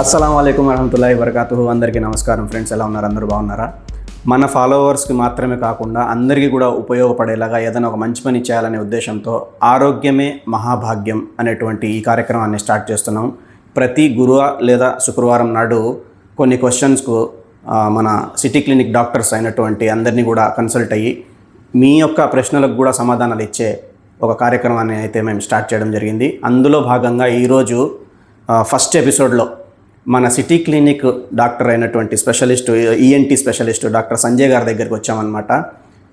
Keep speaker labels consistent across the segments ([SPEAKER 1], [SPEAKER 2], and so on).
[SPEAKER 1] అస్సలం అయికం వరహతుల్లా వరకాతు అందరికీ నమస్కారం ఫ్రెండ్స్ ఎలా ఉన్నారు? అందరూ బాగున్నారా? మన ఫాలోవర్స్కి మాత్రమే కాకుండా అందరికీ కూడా ఉపయోగపడేలాగా ఏదైనా ఒక మంచి పని చేయాలనే ఉద్దేశంతో ఆరోగ్యమే మహాభాగ్యం అనేటువంటి ఈ కార్యక్రమాన్ని స్టార్ట్ చేస్తున్నాం. ప్రతి గురువ లేదా శుక్రవారం నాడు కొన్ని క్వశ్చన్స్కు మన సిటీ క్లినిక్ డాక్టర్స్ అయినటువంటి అందరినీ కూడా కన్సల్ట్ అయ్యి మీ యొక్క ప్రశ్నలకు కూడా సమాధానాలు ఇచ్చే ఒక కార్యక్రమాన్ని అయితే మేము స్టార్ట్ చేయడం జరిగింది. అందులో భాగంగా ఈరోజు ఫస్ట్ ఎపిసోడ్లో మన సిటీ క్లినిక్ డాక్టర్ అయినటువంటి specialist ENT specialist doctor Sanjay గారి దగ్గరికి వచ్చామన్నమాట.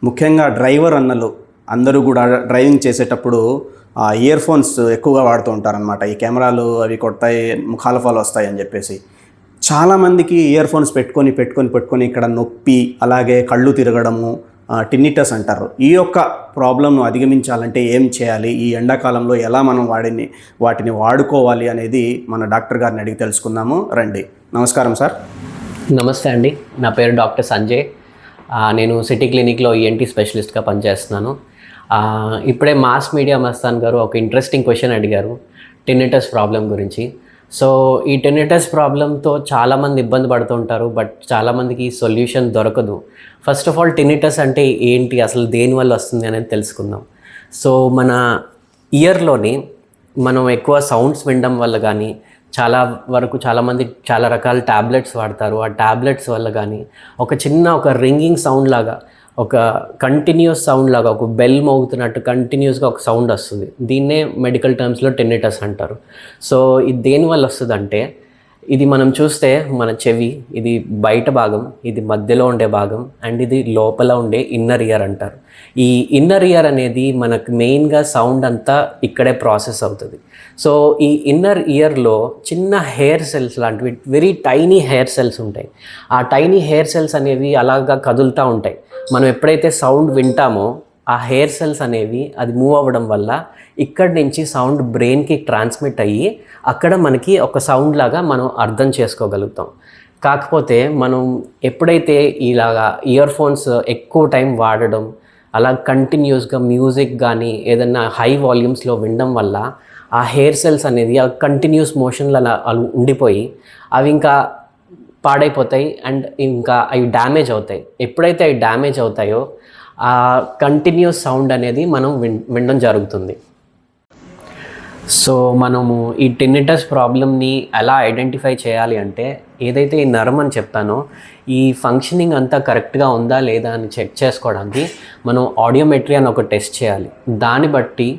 [SPEAKER 1] ముఖ్యంగా డ్రైవర్ అన్నలు అందరూ కూడా డ్రైవింగ్ చేసేటప్పుడు ఇయర్ ఫోన్స్ ఎక్కువగా వాడుతూ ఉంటారనమాట ఈ కెమెరాలు అవి కొడతాయి ముఖాలఫాలు వస్తాయి అని చెప్పేసి. చాలామందికి ఇయర్ ఫోన్స్ పెట్టుకొని పెట్టుకొని పెట్టుకొని ఇక్కడ నొప్పి అలాగే కళ్ళు తిరగడము టిన్నిటస్ అంటారు. ఈ యొక్క ప్రాబ్లంను అధిగమించాలంటే ఏం చేయాలి? ఈ ఎండాకాలంలో ఎలా మనం వాడిని వాటిని వాడుకోవాలి అనేది మన డాక్టర్ గారిని అడిగి తెలుసుకుందాము. రండి. నమస్కారం సార్.
[SPEAKER 2] నమస్తే అండి. నా పేరు డాక్టర్ సంజయ్. నేను సిటీ క్లినిక్లో ఈఎన్టీ స్పెషలిస్ట్గా పనిచేస్తున్నాను. ఇప్పుడే మాస్ మీడియా మస్తాన్ గారు ఒక ఇంట్రెస్టింగ్ క్వశ్చన్ అడిగారు. టిన్నిటస్ ప్రాబ్లం గురించి. సో ఈ టెనిటస్ ప్రాబ్లంతో చాలామంది ఇబ్బంది పడుతుంటారు బట్ చాలామందికి సొల్యూషన్ దొరకదు. ఫస్ట్ ఆఫ్ ఆల్ టెనిటస్ అంటే ఏంటి అసలు దేనివల్ల వస్తుంది అనేది తెలుసుకుందాం. సో మన ఇయర్లోని మనం ఎక్కువ సౌండ్స్ వినడం వల్ల కానీ చాలా వరకు చాలామంది చాలా రకాల ట్యాబ్లెట్స్ వాడతారు. ఆ ట్యాబ్లెట్స్ వల్ల కానీ ఒక చిన్న ఒక రింగింగ్ సౌండ్ లాగా ఒక కంటిన్యూస్ సౌండ్ లాగా ఒక బెల్ మోగుతున్నట్టు కంటిన్యూస్గా ఒక సౌండ్ వస్తుంది. దీన్నే మెడికల్ టర్మ్స్లో టెన్నిటస్ అంటారు. సో ఇది దేనివల్ల వస్తుందంటే ఇది మనం చూస్తే మన చెవి ఇది బయట భాగం ఇది మధ్యలో ఉండే భాగం అండ్ ఇది లోపల ఉండే ఇన్నర్ ఇయర్ అంటారు. ఈ ఇన్నర్ ఇయర్ అనేది మనకు మెయిన్గా సౌండ్ అంతా ఇక్కడే ప్రాసెస్ అవుతుంది. సో ఈ ఇన్నర్ ఇయర్లో చిన్న హెయిర్ సెల్స్ లాంటివి వెరీ టైనీ హెయిర్ సెల్స్ ఉంటాయి. ఆ టైనీ హెయిర్ సెల్స్ అనేవి అలాగా కదులుతూ ఉంటాయి. మనం ఎప్పుడైతే సౌండ్ వింటామో ఆ హెయిర్ సెల్స్ అనేవి అది మూవ్ అవ్వడం వల్ల ఇక్కడి నుంచి సౌండ్ బ్రెయిన్కి ట్రాన్స్మిట్ అయ్యి అక్కడ మనకి ఒక సౌండ్ లాగా మనం అర్థం చేసుకోగలుగుతాం. కాకపోతే మనం ఎప్పుడైతే ఇలాగా ఇయర్ ఫోన్స్ ఎక్కువ టైం వాడడం అలా కంటిన్యూస్గా మ్యూజిక్ కానీ ఏదన్నా హై వాల్యూమ్స్లో వినడం వల్ల ఆ హెయిర్ సెల్స్ అనేది ఆ కంటిన్యూస్ మోషన్లు అలా ఉండిపోయి అవి ఇంకా పాడైపోతాయి అండ్ ఇంకా అవి డ్యామేజ్ అవుతాయి. ఎప్పుడైతే అవి డ్యామేజ్ అవుతాయో ఆ కంటిన్యూస్ సౌండ్ అనేది మనం విన్ వినడం జరుగుతుంది. సో మనము ఈ టెన్నిటస్ ప్రాబ్లమ్ని ఎలా ఐడెంటిఫై చేయాలి అంటే ఏదైతే ఈ నరం అని చెప్తానో ఈ ఫంక్షనింగ్ అంతా కరెక్ట్గా ఉందా లేదా అని చెక్ చేసుకోవడానికి మనం ఆడియోమెట్రీ అని ఒక టెస్ట్ చేయాలి. దాన్ని బట్టి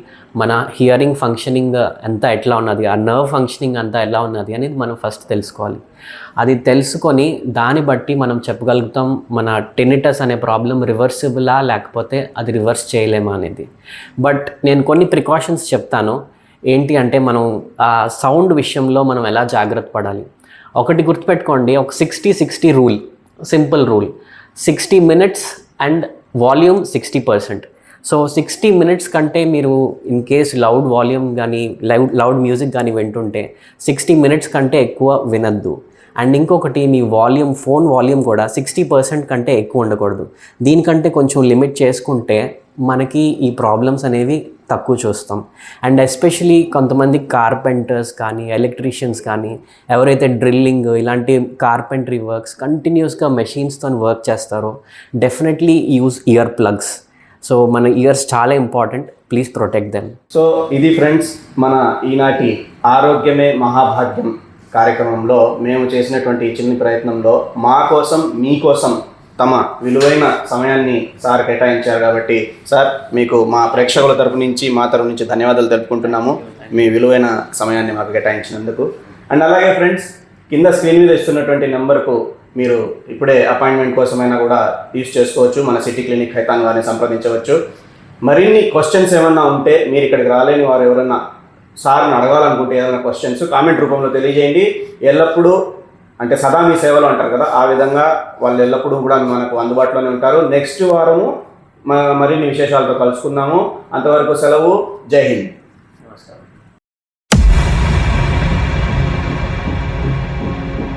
[SPEAKER 2] మన హియరింగ్ ఫంక్షనింగ్ అంతా ఎట్లా ఉన్నది ఆ నర్వ్ ఫంక్షనింగ్ అంతా ఎలా ఉన్నది అనేది మనం ఫస్ట్ తెలుసుకోవాలి. అది తెలుసుకొని దాన్ని బట్టి మనం చెప్పగలుగుతాం మన టెనిటస్ అనే ప్రాబ్లం రివర్సిబులా లేకపోతే అది రివర్స్ చేయలేమా అనేది. బట్ నేను కొన్ని ప్రికాషన్స్ చెప్తాను. ఏంటి అంటే మనం ఆ సౌండ్ విషయంలో మనం ఎలా జాగ్రత్త పడాలి? ఒకటి గుర్తుపెట్టుకోండి ఒక sixty sixty rule simple rule sixty minutes and volume sixty percent so sixty minutes కంటే మీరు ఇన్ కేస్ లౌడ్ వాల్యూమ్ కానీ లౌడ్ లౌడ్ మ్యూజిక్ కానీ వింటుంటే సిక్స్టీ మినిట్స్ కంటే ఎక్కువ వినద్దు. అండ్ ఇంకొకటి మీ వాల్యూమ్ ఫోన్ వాల్యూమ్ కూడా సిక్స్టీ పర్సెంట్ కంటే ఎక్కువ ఉండకూడదు. దీనికంటే కొంచెం లిమిట్ చేసుకుంటే మనకి ఈ ప్రాబ్లమ్స్ అనేవి తక్కువ చూస్తాం. అండ్ ఎస్పెషలీ కొంతమంది కార్పెంటర్స్ కానీ ఎలక్ట్రీషియన్స్ కానీ ఎవరైతే డ్రిల్లింగ్ ఇలాంటి కార్పెంటరీ వర్క్స్ కంటిన్యూస్గా మెషిన్స్తో వర్క్ చేస్తారో definitely use ear plugs so మన ఇయర్స్ చాలా important please protect them
[SPEAKER 1] so ఇది ఫ్రెండ్స్ మన ఈనాటి ఆరోగ్యమే మహాభాగ్యం కార్యక్రమంలో మేము చేసినటువంటి చిన్న ప్రయత్నంలో మా కోసం మీకోసం తమ విలువైన సమయాన్ని సార్ కేటాయించారు కాబట్టి సార్ మీకు మా ప్రేక్షకుల తరపు నుంచి మా తరపు నుంచి ధన్యవాదాలు తెలుపుకుంటున్నాము మీ విలువైన సమయాన్ని మాకు కేటాయించినందుకు. అండ్ అలాగే ఫ్రెండ్స్ కింద స్క్రీన్ మీద ఇస్తున్నటువంటి నెంబర్కు మీరు ఇప్పుడే అపాయింట్మెంట్ కోసమైనా కూడా యూజ్ చేసుకోవచ్చు. మన సిటీ క్లినిక్ హైతాన్ వారిని సంప్రదించవచ్చు. మరిన్ని క్వశ్చన్స్ ఏమన్నా ఉంటే మీరు ఇక్కడికి రాలేని వారు ఎవరన్నా సార్ని అడగాలనుకుంటే ఏదైనా క్వశ్చన్స్ కామెంట్ రూపంలో తెలియజేయండి. ఎల్లప్పుడూ అంటే సదా మీ సేవలు అంటారు కదా ఆ విధంగా వాళ్ళు ఎల్లప్పుడూ కూడా మనకు అందుబాటులోనే ఉంటారు. నెక్స్ట్ వారము మరిన్ని విశేషాలతో కలుసుకుందాము. అంతవరకు సెలవు. జై హింద్.